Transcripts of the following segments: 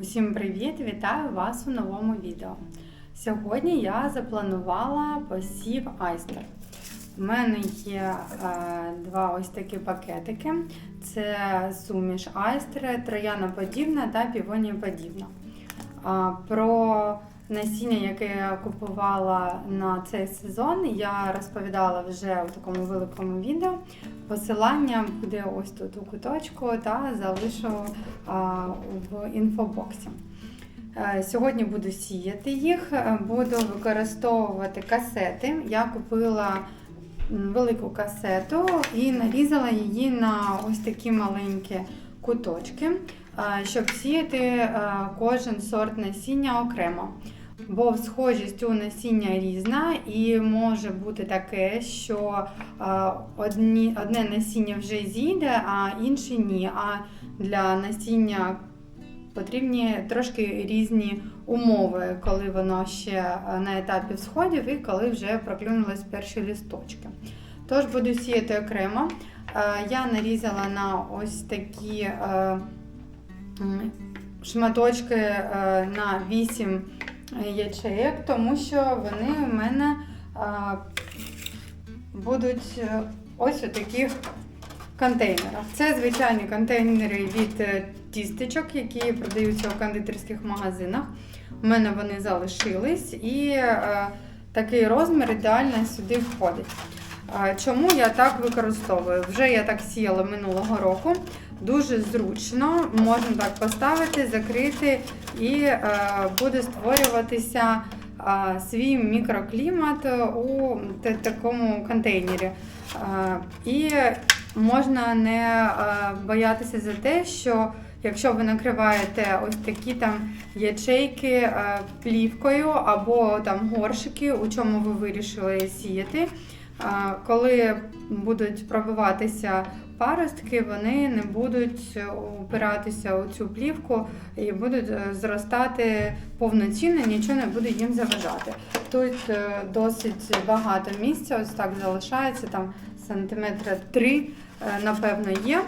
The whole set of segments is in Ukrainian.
Усім привіт! Вітаю вас у новому відео. Сьогодні я запланувала посів айстер. У мене є е, два ось такі пакетики: це суміш айстери, трояноподібна та півонієподібна. Е, Про насіння, яке я купувала на цей сезон, я розповідала вже у такому великому відео. Посилання буде ось тут у куточку та залишу в інфобоксі. Е, Сьогодні буду сіяти їх, е, буду використовувати касети. Я купила велику касету і нарізала її на ось такі маленькі куточки, е, щоб сіяти кожен сорт насіння окремо. Бо схожість у насіння різна, і може бути таке, що одні, одне насіння вже зійде, а інше ні. А для насіння потрібні трошки різні умови, коли воно ще на етапі всходів і коли вже проклюнулись перші лісточки. Тож буду сіяти окремо. Я нарізала на ось такі шматочки на 8 ячеїк, тому що вони у мене а, будуть е, ось у таких контейнерах. Це звичайні контейнери від е, тістечок, які продаються у кондитерських магазинах. У мене вони залишились і а, такий розмір ідеально сюди входить. Чому я так використовую? Вже я так сіяла минулого року. Дуже зручно, можна так поставити, закрити і е, буде створюватися свій мікроклімат у та- такому контейнері. І можна не е, боятися за те, що якщо ви накриваєте ось такі там ячейки е, плівкою або там горшики, у чому ви вирішили сіяти, коли будуть пробиватися паростки, вони не будуть упиратися у цю плівку і будуть е, зростати повноцінно, нічого не буде їм заважати. Тут е, досить багато місця, ось так залишається, там сантиметра 3, напевно, є.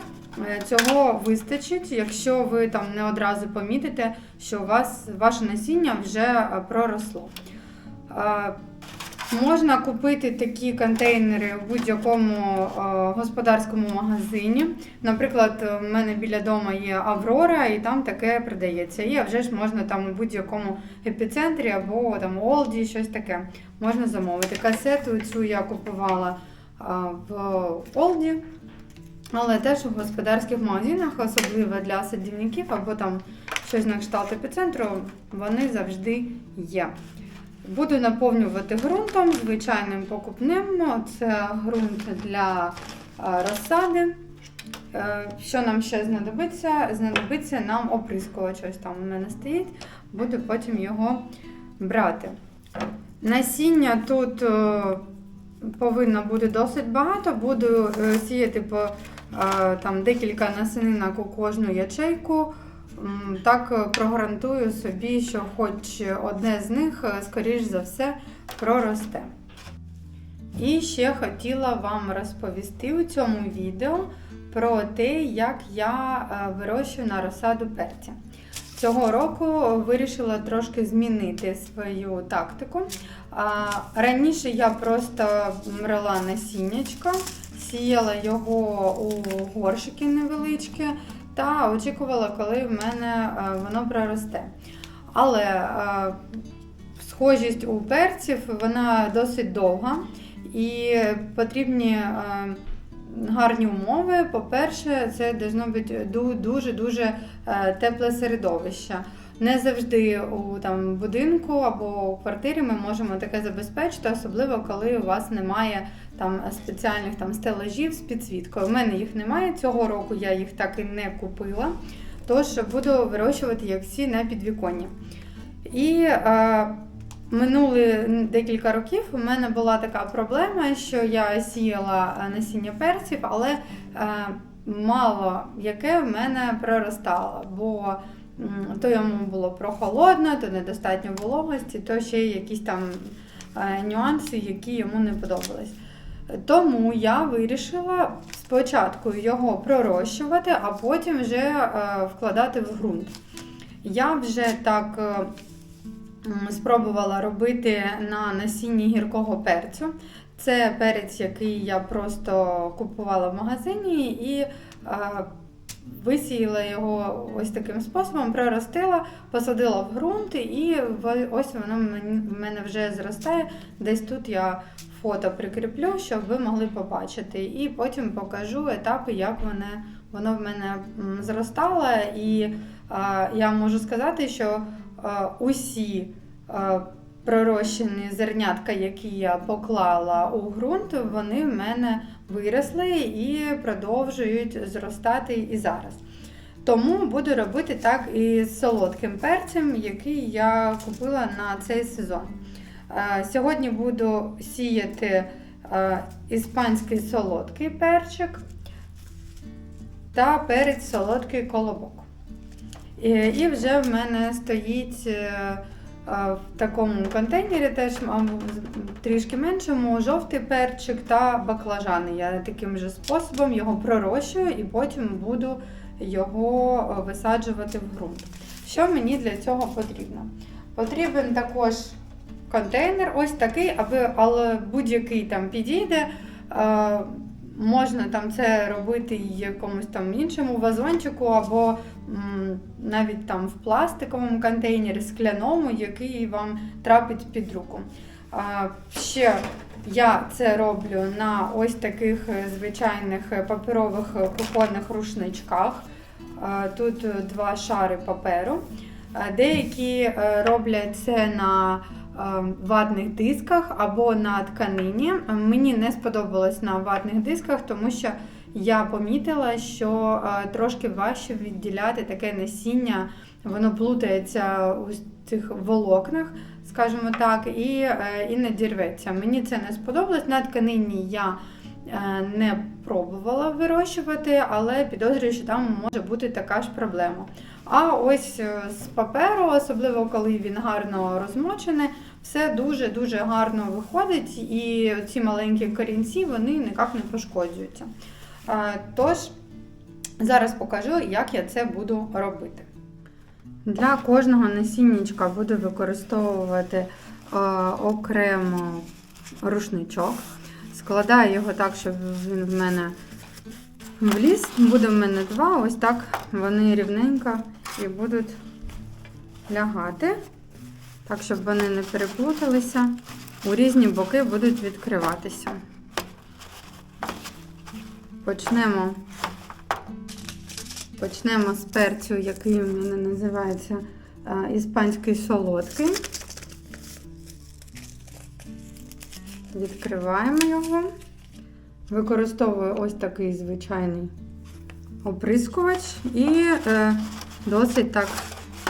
Е, Цього вистачить, якщо ви там не одразу помітите, що у вас ваше насіння вже е, проросло. Е, Можна купити такі контейнери в будь-якому е, господарському магазині. Наприклад, у мене біля дому є Аврора, і там таке продається. І вже ж можна там у будь-якому епіцентрі або там Олді, щось таке можна замовити. Касету цю я купувала е, в Олді, але теж у господарських магазинах, особливо для садівників або там щось на кшталт епіцентру, вони завжди є. Буду наповнювати ґрунтом, звичайним покупним. Це ґрунт для е, розсади. Е, Що нам ще знадобиться? Знадобиться нам оприскувач. Ось там у мене стоїть. Буду потім його брати. Насіння тут е, повинно бути досить багато. Буду сіяти по там, декілька насінинок у кожну ячейку. Так е, прогарантую собі, що хоч одне з них, е, скоріш за все, проросте. І ще хотіла вам розповісти у цьому відео про те, як я е, вирощую на розсаду перця. Цього року вирішила трошки змінити свою тактику. Раніше я просто мрала насіннячко, сіяла його у горшики невеличкі та очікувала, коли в мене е, воно проросте. Але е, схожість у перців вона досить довга і потрібні е, гарні умови. По-перше, це бути дуже-дуже тепле середовище. Не завжди у там, будинку або у квартирі ми можемо таке забезпечити, особливо коли у вас немає там, спеціальних там, стелажів з підсвіткою. У мене їх немає цього року, я їх так і не купила. Тож буду вирощувати як всі на підвіконні. І е, минули декілька років у мене була така проблема, що я сіяла е, насіння перців, але е, мало яке в мене проростало. Бо то йому було прохолодно, то недостатньо вологості, то ще якісь там е, нюанси, які йому не подобались. Тому я вирішила спочатку його пророщувати, а потім вже е, вкладати в ґрунт. Я вже так е, спробувала робити на насінні гіркого перцю. Це перець, який я просто купувала в магазині і е, висіяла його ось таким способом, проростила, посадила в ґрунт, і ось воно в мене вже зростає. Десь тут я фото прикріплю, щоб ви могли побачити. І потім покажу етапи, як воно, воно в мене зростало. І а, я можу сказати, що а, усі а, пророщені зернятка, які я поклала у ґрунт, вони в мене виросли і продовжують зростати і зараз. Тому буду робити так і з солодким перцем, який я купила на цей сезон. Е, Сьогодні буду сіяти е, іспанський солодкий перчик та перець солодкий колобок. І, вже в мене стоїть е, в такому контейнері, теж трішки меншому, жовтий перчик та баклажани. Я таким же способом його пророщую і потім буду його висаджувати в ґрунт. Що мені для цього потрібно? Потрібен також контейнер, ось такий, аби, але будь-який там підійде. Е, Можна там це робити і якомусь там іншому вазончику, або м, навіть там в пластиковому контейнері, скляному, який вам трапить під руку. А, ще я це роблю на ось таких е, звичайних е, паперових кухонних рушничках. Тут два шари паперу. Деякі роблять це на ватних дисках або на тканині. Мені не сподобалось на ватних дисках, тому що я помітила, що е, трошки важче відділяти таке насіння, воно плутається у цих волокнах, скажімо так, і, е, і не дірветься. Мені це не сподобалось. На тканині я е, не пробувала вирощувати, але підозрюю, що там може бути така ж проблема. А ось е, з паперу, особливо коли він гарно розмочений, все дуже-дуже гарно виходить, і ці маленькі корінці вони ніяк не пошкоджуються. Е, Тож, зараз покажу, як я це буду робити. Для кожного насіннячка буду використовувати е, окремо рушничок. Складаю його так, щоб він в мене вліз. Буде в мене два, ось так вони рівненько і будуть лягати. Так, щоб вони не переплуталися. У різні боки будуть відкриватися. Почнемо, почнемо з перцю, який у мене називається е, іспанський солодкий. Відкриваємо його. Використовую ось такий звичайний оприскувач і е, досить так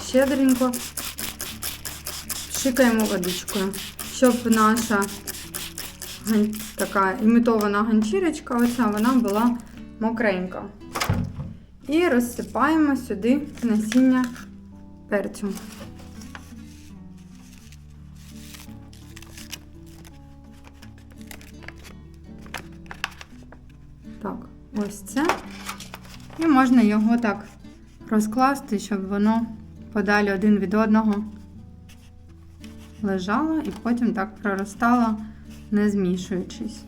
щедренько пшикаємо водичкою, щоб наша така імітована ганчірочка, оця вона була мокренька. І розсипаємо сюди насіння перцю. Так, ось це. І можна його так розкласти, щоб воно подалі один від одного лежало і потім так проростало, не змішуючись.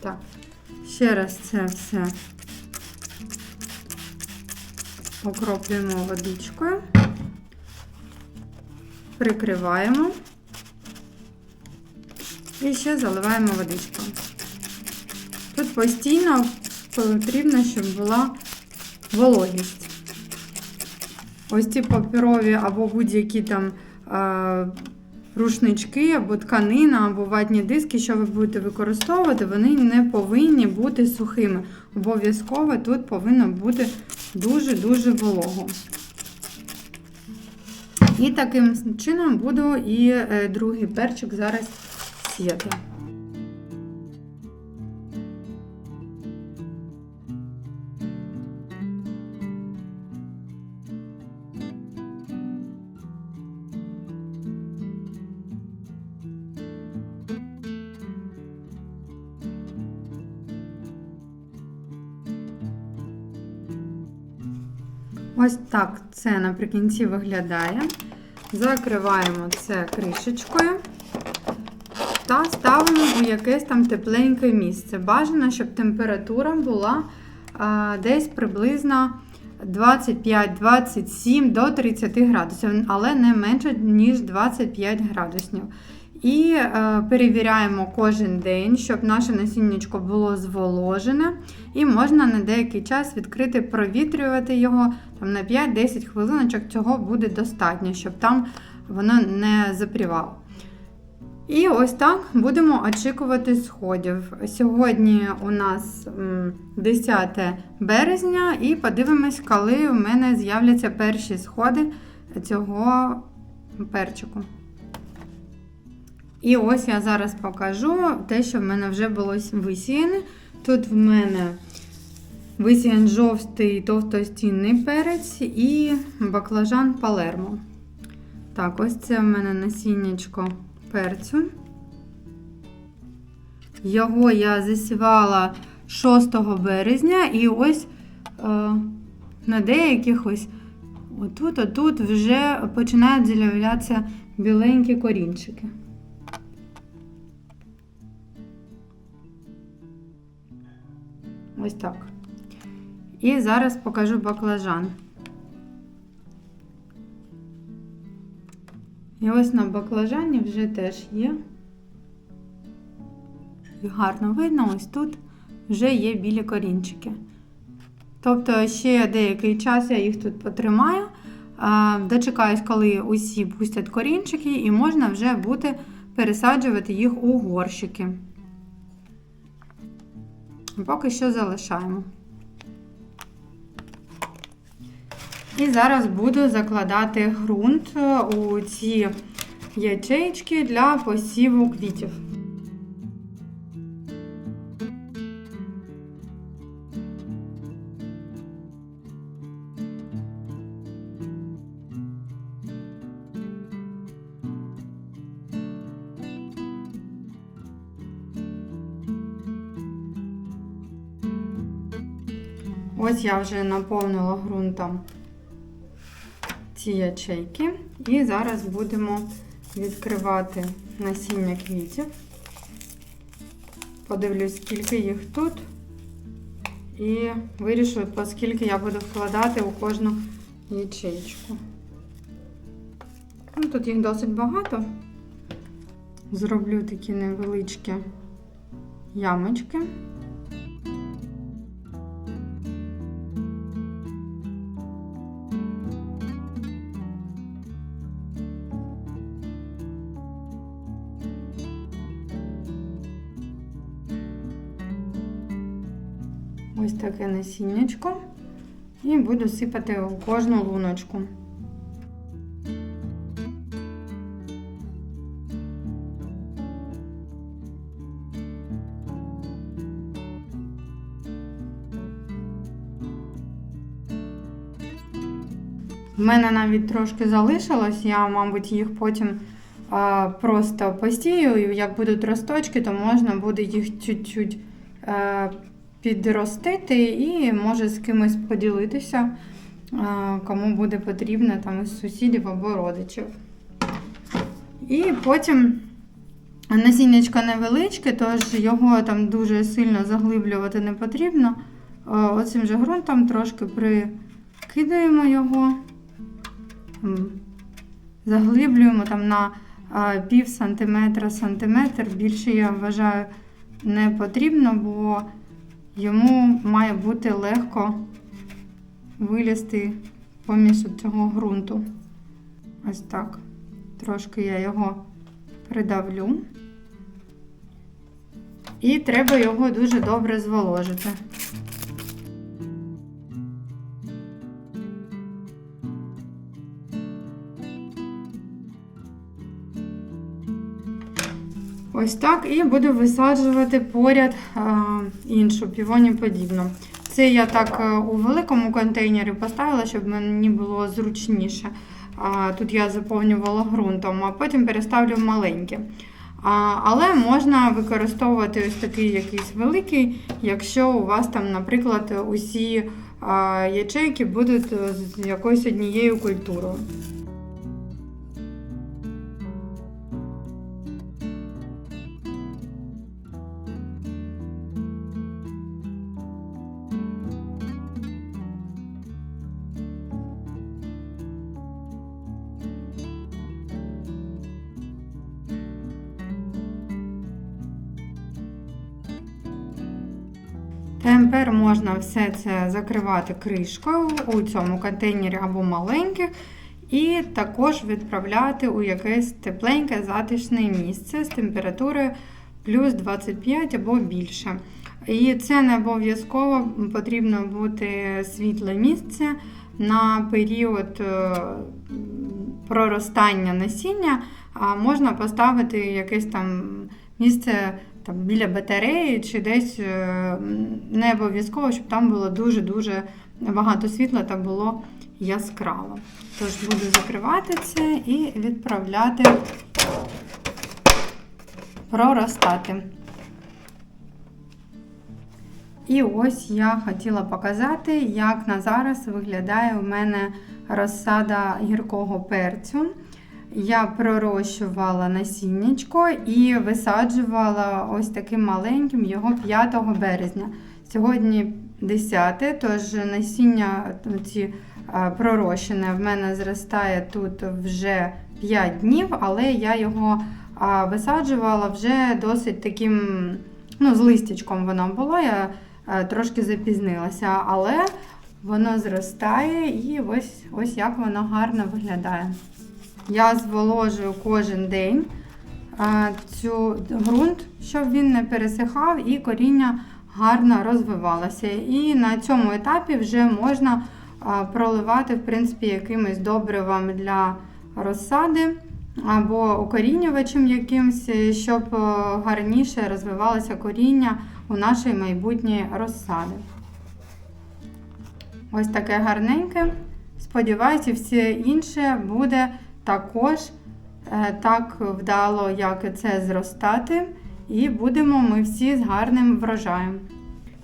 Так, ще раз це все окроплюємо водичкою, прикриваємо і ще заливаємо водичкою. Тут постійно потрібно, щоб була вологість. Ось ці паперові або будь-які там е, рушнички, або тканина, або ватні диски, що ви будете використовувати, вони не повинні бути сухими. Обов'язково тут повинно бути дуже-дуже волого. І таким чином буду і е, другий перчик зараз соседа. Ось так це наприкінці виглядає. Закриваємо це кришечкою та ставимо у якесь там тепленьке місце. Бажано, щоб температура була а, десь приблизно 25-27 до 30 градусів, але не менше, ніж 25 градусів. І е, перевіряємо кожен день, щоб наше насіннячко було зволожене. І можна на деякий час відкрити, провітрювати його там, на 5-10 хвилиночок. Цього буде достатньо, щоб там воно не запрівало. І ось так будемо очікувати сходів. Сьогодні у нас 10 березня, і подивимось, коли у мене з'являться перші сходи цього перчику. І ось я зараз покажу те, що в мене вже було висіяне. Тут в мене висіян жовтий товстостінний перець і баклажан палермо. Так, ось це в мене насіннячко перцю. Його я засівала 6 березня, і ось е, на деяких ось отут, отут вже починають з'являтися біленькі корінчики. Ось так. І зараз покажу баклажан. І ось на баклажані вже теж є. І гарно видно, ось тут вже є білі корінчики. Тобто, ще деякий час я їх тут потримаю, дочекаюсь, коли усі пустять корінчики, і можна вже буде пересаджувати їх у горщики. Поки що залишаємо. І зараз буду закладати ґрунт у ці ячейки для посіву квітів. Ось я вже наповнила ґрунтом ці ячейки. І зараз будемо відкривати насіння квітів. Подивлюсь, скільки їх тут. І вирішу, оскільки я буду вкладати у кожну ячейку. Ну, Тут їх досить багато. Зроблю такі невеличкі ямочки. Таке насіннячко. І буду сипати у кожну луночку. В мене навіть трошки залишилось, я, мабуть, їх потім а, просто постію, як будуть росточки, то можна буде їх чуть-чуть а, підростити і може з кимось поділитися, кому буде потрібно там із сусідів або родичів. І потім насіннячко невеличке, тож його там дуже сильно заглиблювати не потрібно. Оцим же ґрунтом трошки прикидаємо його, заглиблюємо там на пів сантиметра сантиметр. Більше я вважаю не потрібно, бо йому має бути легко вилізти поміж цього ґрунту. Ось так. Трошки я його придавлю. І треба його дуже добре зволожити. Ось так, і буду висаджувати поряд іншу півоні подібну. Це я так е, у великому контейнері поставила, щоб мені було зручніше. Тут я заповнювала ґрунтом, а потім переставлю в маленьке. Але можна використовувати ось такий якийсь великий, якщо у вас там, наприклад, усі ячейки будуть е, з якоюсь однією культурою. Можна все це закривати кришкою у цьому контейнері або маленьких, і також відправляти у якесь тепленьке затишне місце з температурою плюс 25 або більше. І це не обов'язково потрібно бути світле місце на період е, проростання насіння, а можна поставити якесь там місце там, біля батареї чи десь е, не обов'язково, щоб там було дуже-дуже багато світла та було яскраво. Тож буду закривати це і відправляти проростати. І ось я хотіла показати, як на зараз виглядає у мене розсада гіркого перцю. Я пророщувала насіннячко і висаджувала ось таким маленьким його 5 березня. Сьогодні 10, тож насіння ці пророщене в мене зростає тут вже 5 днів, але я його висаджувала вже досить таким, ну, з листячком воно було. Я трошки запізнилася, але воно зростає і ось, ось як воно гарно виглядає. Я зволожую кожен день цю ґрунт, щоб він не пересихав і коріння гарно розвивалося. І на цьому етапі вже можна проливати в принципі, якимось добривом для розсади або укорінювачем якимось, щоб гарніше розвивалося коріння у нашій майбутній розсади. Ось таке гарненьке. Сподіваюся, все інше буде також е, так вдало, як це зростати, і будемо ми всі з гарним врожаєм.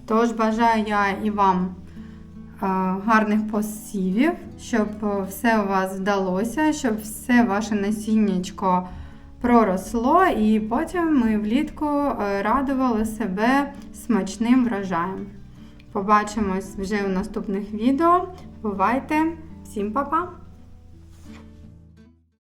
Тож бажаю я і вам е, гарних посівів, щоб все у вас вдалося, щоб все ваше насіннячко проросло, і потім ми влітку е, радували себе смачним врожаєм. Побачимось вже у наступних відео. Бувайте! Всім па-па!